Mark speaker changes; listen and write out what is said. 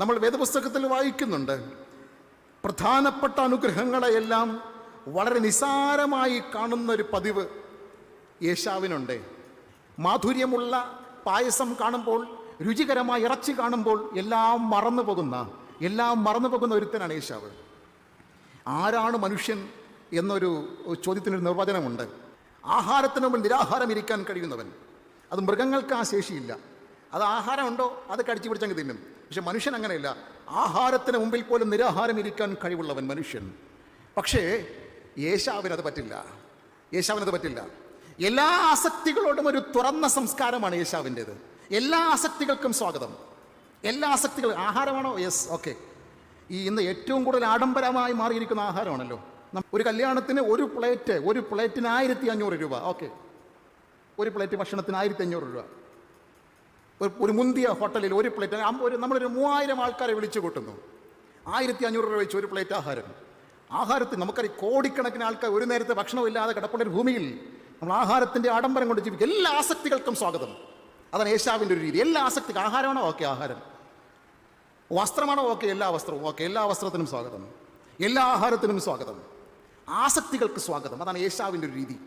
Speaker 1: നമ്മൾ വേദപുസ്തകത്തിൽ വായിക്കുന്നുണ്ട്. പ്രധാനപ്പെട്ട അനുഗ്രഹങ്ങളെയെല്ലാം വളരെ നിസാരമായി കാണുന്നൊരു പതിവ് യേശാവിനുണ്ട്. മാധുര്യമുള്ള പായസം കാണുമ്പോൾ രുചികരമായ ഇറച്ചി കാണുമ്പോൾ എല്ലാം മറന്നു പോകുന്ന എല്ലാം മറന്നു പോകുന്ന ഒരുത്തനാണ് യേശാവ്. ആരാണ് മനുഷ്യൻ എന്നൊരു ചോദ്യത്തിനൊരു നിർവചനമുണ്ട്. ആഹാരത്തിന് മുമ്പിൽ നിരാഹാരം ഇരിക്കാൻ കഴിയുന്നവൻ. അത് മൃഗങ്ങൾക്ക് ആ ശേഷിയില്ല. അത് ആഹാരമുണ്ടോ? അത് കടിച്ചു പിടിച്ചങ്ങ് തിന്നും. പക്ഷെ മനുഷ്യൻ അങ്ങനെയല്ല. ആഹാരത്തിന് മുമ്പിൽ പോലും നിരാഹാരം ഇരിക്കാൻ കഴിവുള്ളവൻ മനുഷ്യൻ. പക്ഷേ യേശാവിനത് പറ്റില്ല. യേശാവിനത് പറ്റില്ല. എല്ലാ ആസക്തികളോടും ഒരു തുറന്ന സംസ്കാരമാണ് യേശാവിന്റെത്. എല്ലാ ആസക്തികൾക്കും സ്വാഗതം. എല്ലാ ആസക്തികളും ആഹാരമാണോ? യെസ് ഓക്കെ ഈ ഇന്ന് ഏറ്റവും കൂടുതൽ ആഡംബരമായി മാറിയിരിക്കുന്ന ആഹാരമാണല്ലോ. ഒരു കല്യാണത്തിന് ഒരു പ്ലേറ്റ് ഒരു പ്ലേറ്റിന് ആയിരത്തി അഞ്ഞൂറ് രൂപ. ഓക്കെ ഒരു പ്ലേറ്റ് ഭക്ഷണത്തിന് ആയിരത്തി അഞ്ഞൂറ് രൂപ. ഒരു മുന്തിയ ഹോട്ടലിൽ ഒരു പ്ലേറ്റ് ഒരു നമ്മളൊരു മൂവായിരം ആൾക്കാരെ വിളിച്ചു കൂട്ടുന്നു. ആയിരത്തി അഞ്ഞൂറ് രൂപ വെച്ച് ഒരു പ്ലേറ്റ് ആഹാരം. ആഹാരത്തിൽ നമുക്കറിയാം കോടിക്കണക്കിന് ആൾക്കാർ ഒരു നേരത്തെ ഭക്ഷണമില്ലാതെ കിടപ്പുള്ള ഒരു ഭൂമിയിൽ നമ്മൾ ആഹാരത്തിന്റെ ആഡംബരം കൊണ്ട് ജീവിക്കും. എല്ലാ ആസക്തികൾക്കും സ്വാഗതം. അതാണ് ഏഷ്യാവിന്റെ ഒരു രീതി. എല്ലാ ആസക്തി ആഹാരമാണോ? ഓക്കെ ആഹാരം. വസ്ത്രമാണോ? ഓക്കെ എല്ലാ വസ്ത്രവും. ഓക്കെ എല്ലാ വസ്ത്രത്തിനും സ്വാഗതം. എല്ലാ ആഹാരത്തിനും സ്വാഗതം. ആസക്തികൾക്ക് സ്വാഗതം. അതാണ് ഏഷ്യാവിന്റെ ഒരു രീതി.